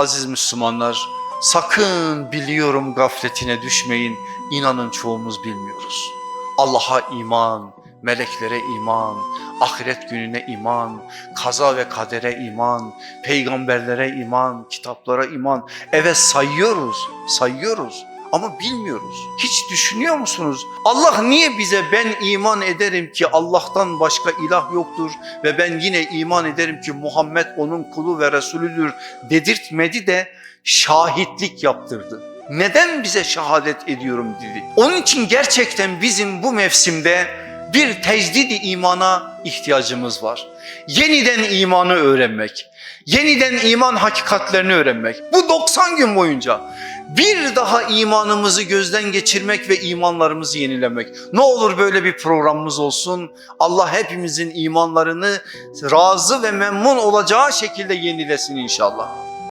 Aziz Müslümanlar, sakın biliyorum gafletine düşmeyin. İnanın çoğumuz bilmiyoruz. Allah'a iman, meleklere iman, ahiret gününe iman, kaza ve kadere iman, peygamberlere iman, kitaplara iman. Evet sayıyoruz, sayıyoruz ama bilmiyoruz. Hiç düşünüyor musunuz? Allah niye bize ben iman ederim ki Allah'tan başka ilah yoktur ve ben yine iman ederim ki Muhammed onun kulu ve Resulüdür dedirtmedi de şahitlik yaptırdı. Neden bize şehadet ediyorum dedi. Onun için gerçekten bizim bu mevsimde bir tecdidi imana ihtiyacımız var. Yeniden imanı öğrenmek, yeniden iman hakikatlerini öğrenmek. Bu 90 gün boyunca bir daha imanımızı gözden geçirmek ve imanlarımızı yenilemek. Ne olur böyle bir programımız olsun. Allah hepimizin imanlarını razı ve memnun olacağı şekilde yenilesin inşallah.